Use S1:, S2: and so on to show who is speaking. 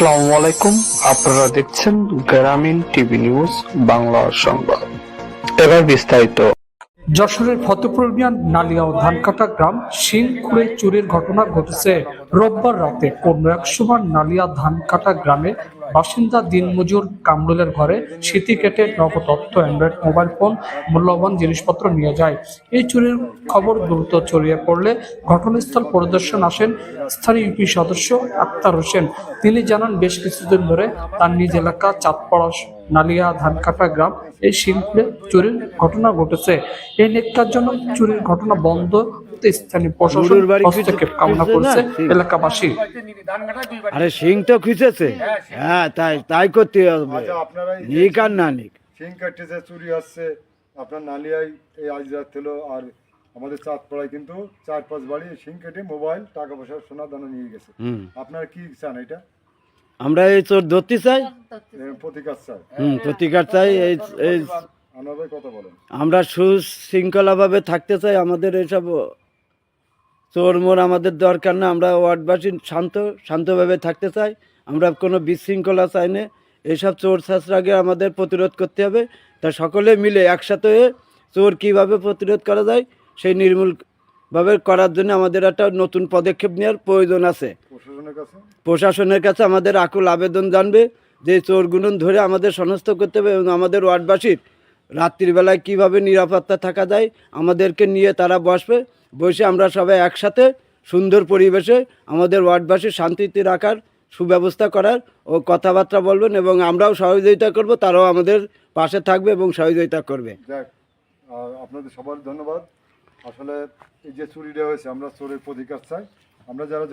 S1: আসসালামু আলাইকুম। আপনারা দেখছেন গ্রামীণ টিভি নিউজ বাংলা সংবাদ। এবার বিস্তারিত।
S2: যশোরের ফতেপুর ইউনিয়ন নালিয়া ও ধানকাটা গ্রাম শিংকুড়ে চুরির ঘটনা ঘটেছে রোববার রাতে। অন্য এক সময় নালিয়া ধানকাটা গ্রামে বাসিন্দা দিনমজুর কামরুলের ঘরে স্মৃতি কেটে নগদ অর্থ অ্যান্ড্রয়েড মোবাইল ফোন, মূল্যবান জিনিসপত্র নিয়ে যায়। এই চুরির খবর দ্রুত ছড়িয়ে পড়লে ঘটনাস্থল পরিদর্শন আসেন স্থানীয় ইউপি সদস্য আক্তার হোসেন। তিনি জানান, বেশ কিছুদিন ধরে তার নিজ এলাকা চাঁদপাড়া, নালিয়া, ধানকাটা গ্রাম এই শিল্পে চুরির ঘটনা ঘটেছে। এই নেককার জন্য চুরির ঘটনা বন্ধ হতে স্থানীয় প্রশাসন হস্তক্ষেপ কামনা করছে এলাকাবাসী।
S3: আরে সিং তো খুঁজেছে? হ্যাঁ তাই তাই করতে হবে।
S4: আচ্ছা আপনারা এই যে
S3: নিক আর না নিক।
S4: সিং কাটতেছে চুরি হচ্ছে আপনার নালিয়ায় এই আজ রাত হলো আর আমাদের চাঁদপাড়ায় কিন্তু চার পাঁচ বাড়ি সিং কেটে মোবাইল টাকা পয়সা সোনা দানা নিয়ে গেছে। আপনারা কি চান এটা?
S3: আমরা এই চোর ধরতে চাই?
S4: প্রতিকার চাই।
S3: হুম প্রতিকার চাই এই এই আমরা সুশৃঙ্খলাভাবে থাকতে চাই আমাদের এইসব চোর মোর আমাদের দরকার না আমরা ওয়ার্ডবাসী শান্ত শান্তভাবে থাকতে চাই আমরা কোনো বিশৃঙ্খলা চাই না। এইসব চোর শাস্ত্রাগে আমাদের প্রতিরোধ করতে হবে তা সকলে মিলে একসাথে হয়ে চোর কীভাবে প্রতিরোধ করা যায় সেই নির্মূলভাবে করার জন্য আমাদের একটা নতুন পদক্ষেপ নেওয়ার প্রয়োজন আছে।
S4: প্রশাসনের কাছে?
S3: প্রশাসনের কাছে আমাদের আকুল আবেদন জানবে যে চোরগুলো ধরে আমাদের শনাক্ত করতে হবে এবং আমাদের ওয়ার্ডবাসীর রাত্রিবেলায় কীভাবে নিরাপত্তা থাকা যায়, আমাদেরকে নিয়ে তারা বসবে। বসে আমরা সবাই একসাথে সুন্দর পরিবেশে আমাদের ওয়ার্ডবাসীর শান্তিতে রাখার সুব্যবস্থা করার ও কথাবার্তা বলবেন এবং আমরাও সহযোগিতা করব, তারাও আমাদের পাশে থাকবে এবং সহযোগিতা করবে।
S4: আপনাদের সবার ধন্যবাদ। আসলে এই যে চুরিটা হয়েছে, আমরা চোরের প্রতিকার চাই। আমরা যারা